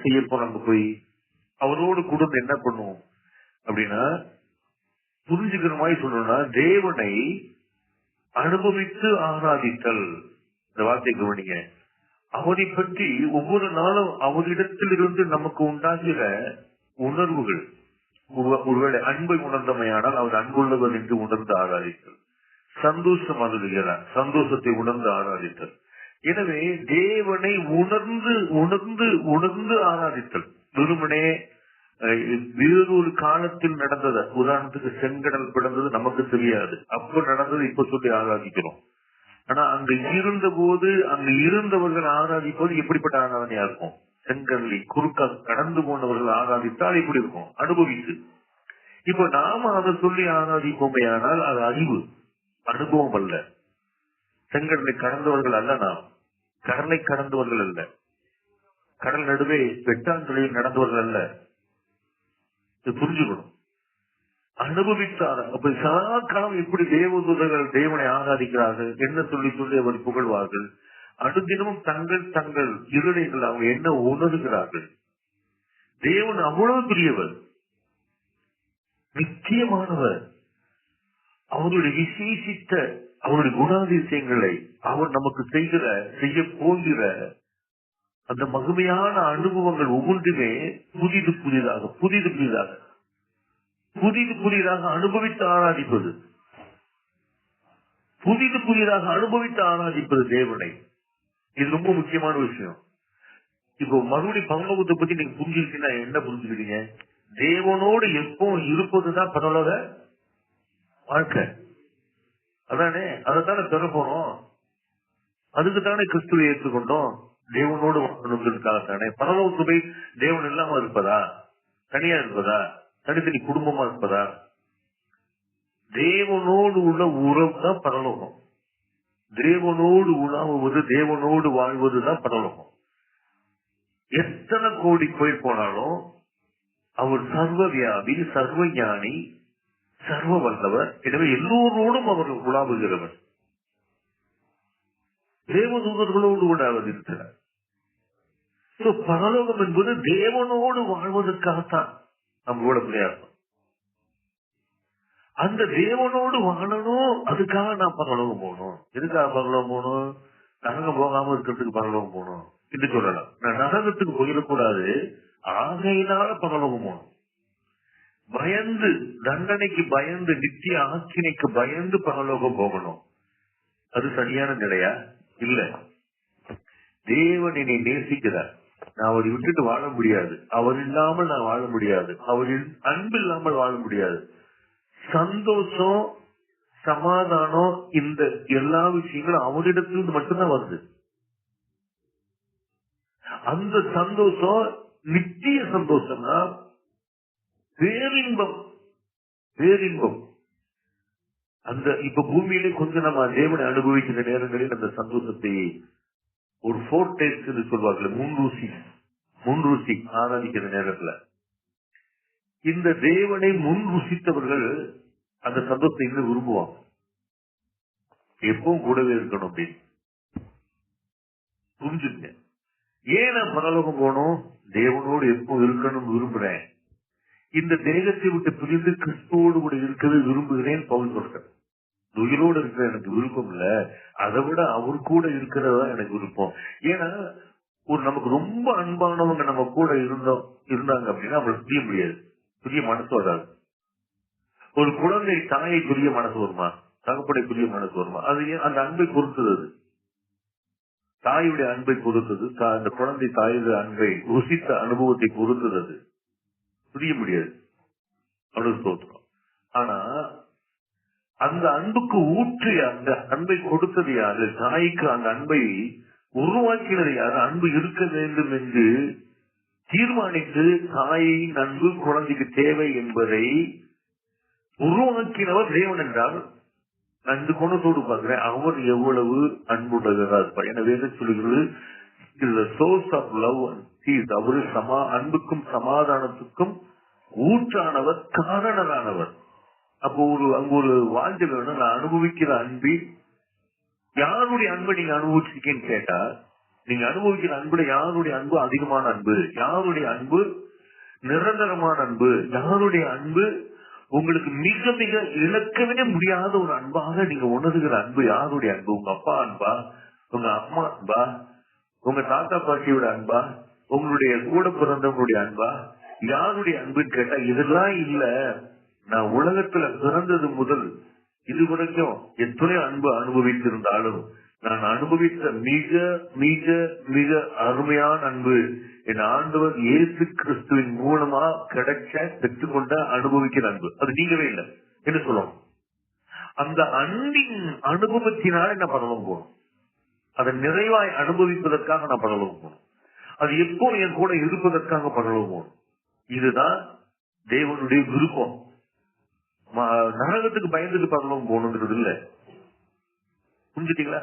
என்ன செய்ய போறாங்க போய் அவரோடு கூட என்ன பண்ணுவோம்? அப்படின்னா புரிஞ்சுக்கிற மாதிரி சொல்லணும்னா தேவனை அனுபவித்து ஆராதித்தல். இந்த வார்த்தை கவனிங்க. அவரை பற்றி ஒவ்வொரு நாளும் அவரிடத்தில் இருந்து நமக்கு உண்டாகிற உணர்வுகள். ஒருவேளை அன்பை உணர்ந்தமையானால் அவர் அன்புள்ளவர் என்று உணர்ந்து ஆராதித்தல். சந்தோஷம் அருளுகிறார். சந்தோஷத்தை உணர்ந்து ஆராதித்தல். எனவே தேவனை உணர்ந்து உணர்ந்து உணர்ந்து ஆராதித்தல். வெறுமனே அஹ், வேறொரு காலத்தில் நடந்தது. உதாரணத்துக்கு செங்கடல் பிறந்தது நமக்கு தெரியாது. அப்ப நடந்தது இப்ப சொல்லி ஆராதிக்கிறோம். ஆனா அங்க இருந்த போது அங்க இருந்தவர்கள் ஆராதிப்பது எப்படிப்பட்ட ஆராதனையா இருக்கும்? செங்கடலை குறுக்க கடந்து போனவர்கள் ஆராதித்தால் எப்படி இருக்கும்? அனுபவித்து. இப்ப நாம அதை சொல்லி ஆராதிப்போமே ஆனால் அது அறிவு. அனுபவம் அல்ல. செங்கடலை கடந்தவர்கள் அல்ல நாம். கடலை கடந்தவர்கள் அல்ல. கடல் நடுவே வெட்டாந்தொழில் நடந்தவர்கள் அல்ல. இது புரிஞ்சுக்கணும். அனுபவித்தார். அப்ப சதாகாலம் எப்படி தேவதூதர்கள் தேவனை ஆராதிக்கிறார்கள்? என்ன சொல்லி சொல்லி அவர் புகழ்வார்கள்? அனுதினமும் தங்கள் தங்கள் இருளைகள் அவங்க என்ன உணர்கிறார்கள்? தேவன் அவ்வளவு பெரியவர். நிச்சயமானவர் அவருடைய விசேஷித்த அவருடைய குணாதிசயங்களை அவர் நமக்கு செய்கிற செய்ய போகிற அந்த மகிமையான அனுபவங்கள் ஒவ்வொன்றுமே புதிது புதிதாக புதிது புதிதாக. புதிது புதிதாக அனுபவித்து ஆராதிப்பது. புதிது புதிதாக அனுபவித்து ஆராதிப்பது தேவனை. இது ரொம்ப முக்கியமான விஷயம். இப்போ மறுபடி பரலோகத்தை பத்தி நீங்க புரிஞ்சுக்கிட்டீங்கன்னா என்ன புரிஞ்சுக்கிட்டீங்க? தேவனோடு எப்பவும் இருப்பதுதான் பரலோக வாழ்க்கை. அதானே? அதைத்தானே பெற போறோம். அதுக்கு தானே கிறிஸ்துவை ஏற்றுக்கொண்டோம். தேவனோடு வாழணுங்கிறதுக்காக தானே. பரலோகத்து போய் தேவன் இல்லாம இருப்பதா? தனியா இருப்பதா? தனித்தனி குடும்பமா இருப்பதா? தேவனோடு உள்ள உறவு தான் பரலோகம். தேவனோடு உணவுவது தேவனோடு வாழ்வதுதான் பரலோகம். எத்தனை கோடி கோயில் போனாலும் அவர் சர்வ வியாபி சர்வ ஞானி சர்வ வல்லவர். எனவே எல்லோரோடும் அவர் உலாவுகிறவர் தேவதூதர்களோடு கூட அவர் இருக்கிறார் பரலோகம் என்பது தேவனோடு வாழ்வதற்காகத்தான் நம்ம கூட பிரயாசம் அந்த தேவனோடு வாழணும் அதுக்காக நான் பரலோகம் போகணும். எதுக்காக பரலோகம் போகணும்? நரகம் போகாம இருக்கிறதுக்கு பரலோகம் போகணும். என்று சொல்லலாம். நான் நரகத்துக்கு போயிடக்கூடாது. ஆகையினால பரலோகம் போகணும். பயந்து தண்டனைக்கு பயந்து நித்திய ஆக்கினைக்கு பயந்து பரலோகம் போகணும். அது சரியான நிலையா? இல்ல. தேவன் என்னை நேசிக்கிறார். நான் அவரை விட்டுட்டு வாழ முடியாது. அவர் இல்லாமல் நான் வாழ முடியாது. அவரின் அன்பு இல்லாமல் வாழ முடியாது. சந்தோஷம் சமாதானம் இந்த எல்லா விஷயங்களும் அவரிடத்திலிருந்து மட்டும்தான் வருது. அந்த சந்தோஷம் நித்திய சந்தோஷம்னா பேரின்பம் பேரின்பம். அந்த இப்ப பூமியிலே கொஞ்சம் நம்ம தேவனை அனுபவிக்கிற நேரங்களில் அந்த சந்தோஷத்தை ஒரு ஃபோர் டேஸ்ட் சொல்வார்கள் முன்ரூசி முன்ருசி ஆராதிக்கிற நேரத்துல. இந்த தேவனை முன் ருசித்தவர்கள் அந்த சந்தோஷத்தை இன்னும் விரும்புவாங்க. எப்பவும் கூடவே இருக்கணும் அப்படின்னு. புரிஞ்சுங்க. ஏன் நான் பரலோகம் போனோம் தேவனோடு எப்பவும் இருக்கணும் விரும்புறேன். இந்த தேகத்தை விட்டு பிரிந்து கிறிஸ்துவோடு கூட இருக்கிறது விரும்புகிறேன் பவுல் சொல்றேன் உயிரோடு இருக்கிற எனக்கு விருப்பம் இல்ல. அதை விட அவர் கூட இருக்கிறதா எனக்கு விருப்பம். ஏன்னா ஒரு நமக்கு ரொம்ப அன்பானவங்க நம்ம கூட இருந்தோம் இருந்தாங்க அப்படின்னா அவங்களை புரிய முடியாது. புரிய மனசு வராது. ஒரு குழந்தை தாயை புரிய மனசு வருமா? தகப்படை புரிய மனசு வருமா? அது ஏன் அந்த அன்பை பொறுத்தது அது? தாயுடைய அன்பை பொறுத்தது தா- அந்த குழந்தை தாயுடைய அன்பை ருசித்த அனுபவத்தை பொறுத்தது அது. புரிய முடியாது. அவ்வளவு ஸ்தோத்திரம். ஆனா அந்த அன்புக்கு ஊற்றி அந்த அன்பை கொடுத்தது யாரு? தாய்க்கு அந்த அன்பை உருவாக்கினது யாரு? அன்பு இருக்க வேண்டும் என்று தீர்மானித்து தாயின் அன்பு குழந்தைக்கு தேவை என்பதை உருவாக்கினவர் தேவன் என்றால் நான் இந்த கோணத்தோடு பார்க்கிறேன் அவர் எவ்வளவு அன்புடையதா இருப்பார். எனவே என்ன இந்த சோர்ஸ் ஆஃப் லவ் அவரு சமா அன்புக்கும் சமாதானத்துக்கும் ஊற்றானவர் காரணரானவர். அப்போ ஒரு அங்க ஒரு வாழ்ந்து வேணும் நான் அனுபவிக்கிற அன்பு யாருடைய அன்பை நீங்க அனுபவிச்சிருக்கேன்னு கேட்டா நீங்க அனுபவிக்கிற அன்புல யாருடைய அன்பு அதிகமான அன்பு? யாருடைய அன்பு நிரந்தரமான அன்பு? யாருடைய அன்பு உங்களுக்கு மிக மிக இழக்கவே முடியாத ஒரு அன்பாக நீங்க உணர்கிற அன்பு? யாருடைய அன்பு? உங்க அப்பா அன்பா? உங்க அம்மா அன்பா? உங்க தாத்தா பாட்டியோட அன்பா உங்களுடைய கூட பிறந்தவங்களுடைய அன்பா யாருடைய அன்புன்னு கேட்டா இதெல்லாம் இல்ல. நான் உலகத்துல பிறந்தது முதல் இதுவரைக்கும் எத்தனையோ அன்பு அனுபவித்திருந்தாலும் நான் அனுபவித்த மிக மிக மிக அருமையான அன்பு என் ஆண்டவர் இயேசு கிறிஸ்துவின் மூலமா கிடைச்ச பெற்றுக்கொண்ட அனுபவிக்கிற அன்பு. அது நீங்கவே இல்லை. என்ன சொல்லுவோம்? அந்த அன்பின் அனுபவத்தினால என்ன பரவம் போகணும் அதை நிறைவாய் அனுபவிப்பதற்காக நான் பரலோகம் போகணும் அது எப்போ என் கூட இருப்பதற்காக பரலோகம் போகணும் இதுதான் தேவனுடைய விருப்பம். நரகத்துக்கு பயந்துட்டு பரலோகம் போகணுங்கிறது இல்லை. புரிஞ்சுட்டீங்களா?